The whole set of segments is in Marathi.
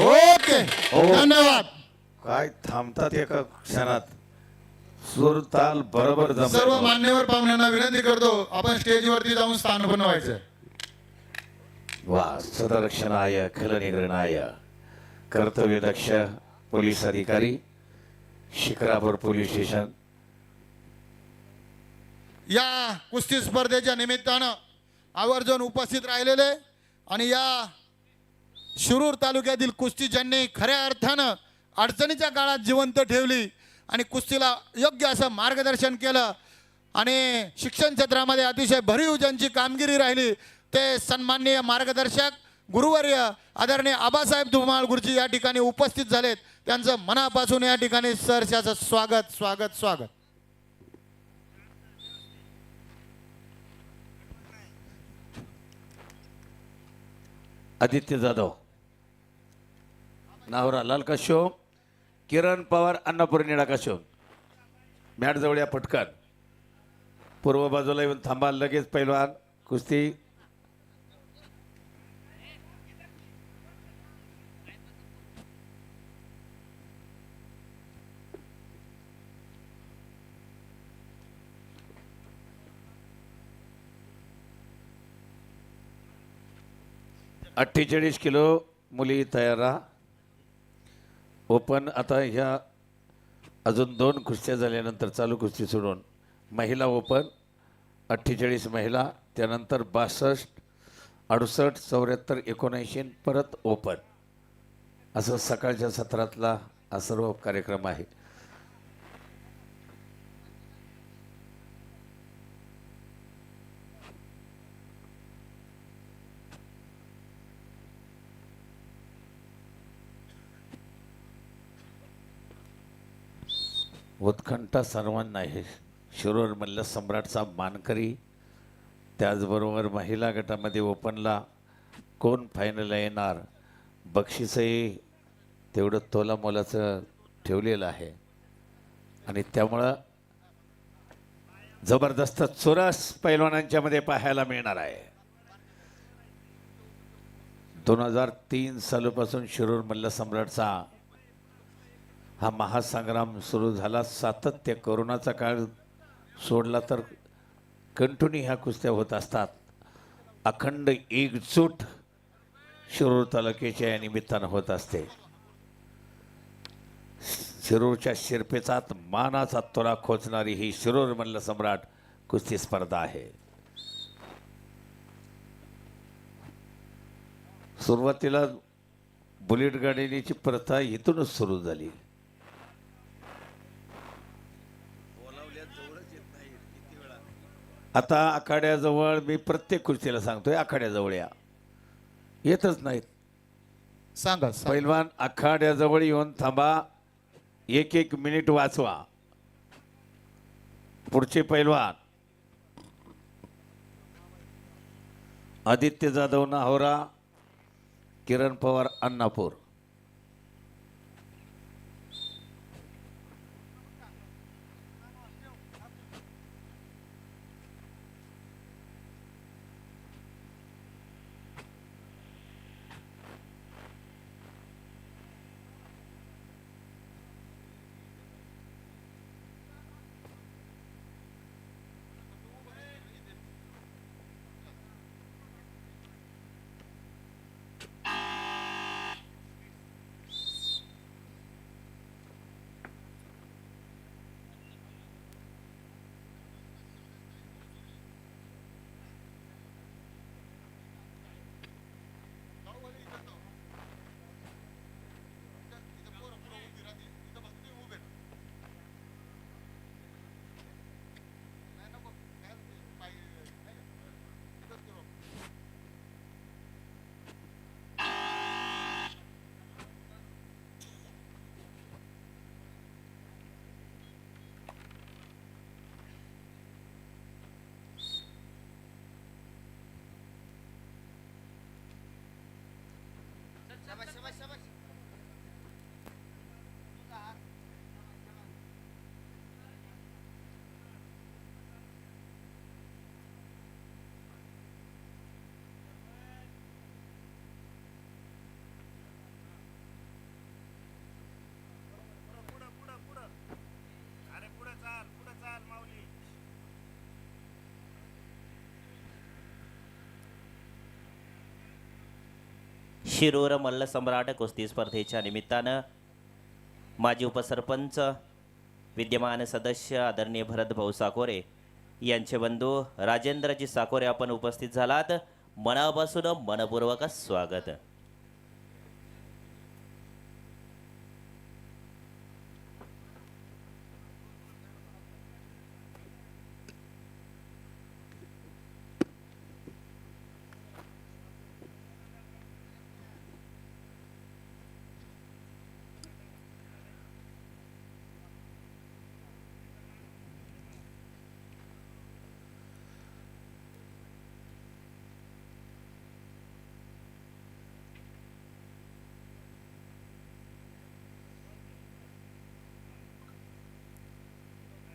ओके. धन्यवाद. काय थांबतात एका क्षणात. सूर ताल बरोबर सर्व मान्यवर पाहुण्यांना विनंती करतो आपण स्टेजवरती जाऊन स्थान बनवायचं. वा सदरक्षणाय खलनिग्रहणाय कर्तव्यदक्ष पोलीस अधिकारी शिक्रापूर पोलीस स्टेशन. या कुस्ती स्पर्धेच्या निमित्तानं आवर्जून उपस्थित राहिलेले आणि या शिरूर तालुक्यातील कुस्ती ज्यांनी खऱ्या अर्थानं अडचणीच्या काळात जिवंत ठेवली आणि कुस्तीला योग्य असं मार्गदर्शन केलं आणि शिक्षण क्षेत्रामध्ये अतिशय भरीव ज्यांची कामगिरी राहिली ते सन्माननीय मार्गदर्शक गुरुवर्य आदरणीय आबासाहेब धुमाळ गुरुजी या ठिकाणी उपस्थित झालेत. त्यांचं मनापासून या ठिकाणी सरशाचं स्वागत स्वागत स्वागत. आदित्य जाधव. नावरा लाल कश्यो किरण पवार अन्नपूर्णी निळा कश्यो मॅट जवळ या पटकन. पूर्व बाजूला येऊन थांबा लगेच पैलवान कुस्ती. अठ्ठेचाळीस किलो मुली तयार राहा. हो, ओपन आता ह्या अजून दोन कुस्त्या झाल्यानंतर चालू कुस्ती सोडून महिला ओपन अठ्ठेचाळीस महिला त्यानंतर बासष्ट अडुसष्ट चौऱ्याहत्तर एकोणऐंशी परत ओपन. असं सकाळच्या सत्रातला हा सर्व कार्यक्रम आहे. उत्कंठा सर्वांना आहे. शिरोर मल्ल सम्राटचा मानकरी त्याचबरोबर महिला गटामध्ये ओपनला कोण फायनलला येणार बक्षीसही तेवढं तोला मोलाचं ठेवलेलं आहे. आणि त्यामुळं जबरदस्त चुरस पैलवानांच्यामध्ये पाहायला मिळणार आहे. दोन हजार तीन सालापासून शिरूर मल्ल सम्राटचा हा महासंग्राम सुरू झाला. सातत्य कोरोनाचा काळ सोडला तर कंटिन्यू ह्या कुस्त्या होत असतात. अखंड एकजूट शिरूर तालुक्याच्या या निमित्तानं होत असते. शिरूरच्या शिरपेचात मानाचा तोरा खोचणारी ही शिरूर मल्ल सम्राट कुस्ती स्पर्धा आहे. सुरुवातीला बुलेट गाडीची प्रथा इथूनच सुरू झाली. आता आखाड्याजवळ मी प्रत्येक कुस्तीला सांगतोय आखाड्याजवळ या. येतच नाहीत. सांगा सांगा. पैलवान आखाड्याजवळ येऊन थांबा. एक एक मिनिट वाचवा. पुढचे पैलवान. आदित्य जाधव नाहोरा किरण पवार अन्नापूर शिरूर मल्लसम्राट कुस्ती स्पर्धेच्या निमित्तानं माजी उपसरपंच विद्यमान सदस्य आदरणीय भरत भाऊ साकोरे यांचे बंधू राजेंद्रजी साकोरे आपण उपस्थित झालात मनापासून मनपूर्वक स्वागत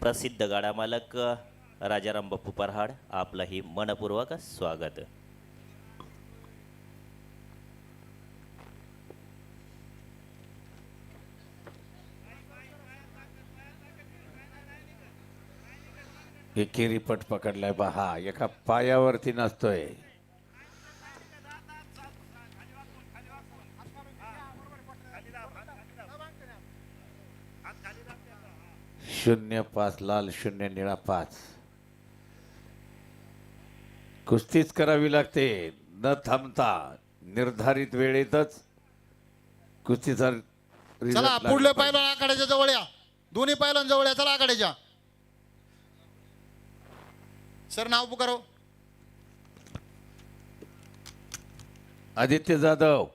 प्रसिद्ध गाडा मालक? राजाराम बाप्पू परहाड आपलंही मनपूर्वक स्वागत. एकेरी पट पकडलाय पहा एका पायावरती नसतोय. शून्य पाच लाल शून्य निळा पाच. कुस्तीच करावी लागते. न थांबता निर्धारित वेळेतच कुस्तीचा result चला लागला पुढले पाहिजे. पैलवान आखाड्याच्या जवळ या दोन्ही पैलवान जवळ या चला आखाड्याच्या सर नाव पुकारो. आदित्य जाधव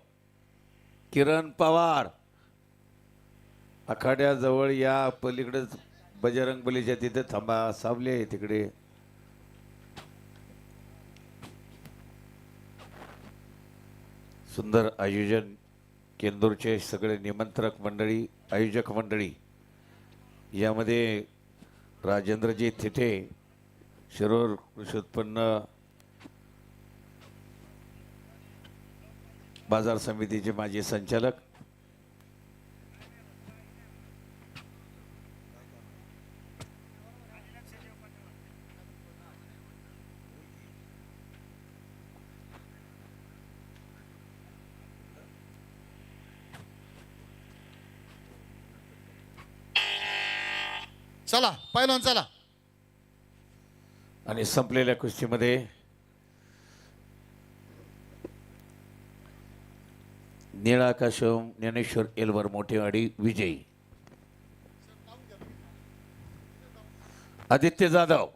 किरण पवार. आखाड्याजवळ या पलीकडे बजरंग बलीच्या तिथे थांबा सावली आहे तिकडे. सुंदर आयोजन केंदूरचे सगळे निमंत्रक मंडळी आयोजक मंडळी. यामध्ये राजेंद्रजी थिटे शिरोर कृषी उत्पन्न बाजार समितीचे माजी संचालक चला पहिलं चला. आणि संपलेल्या कुस्तीमध्ये निळाकाशम ज्ञानेश्वर एलवर मोठेवाडी विजयी. आदित्य जाधव.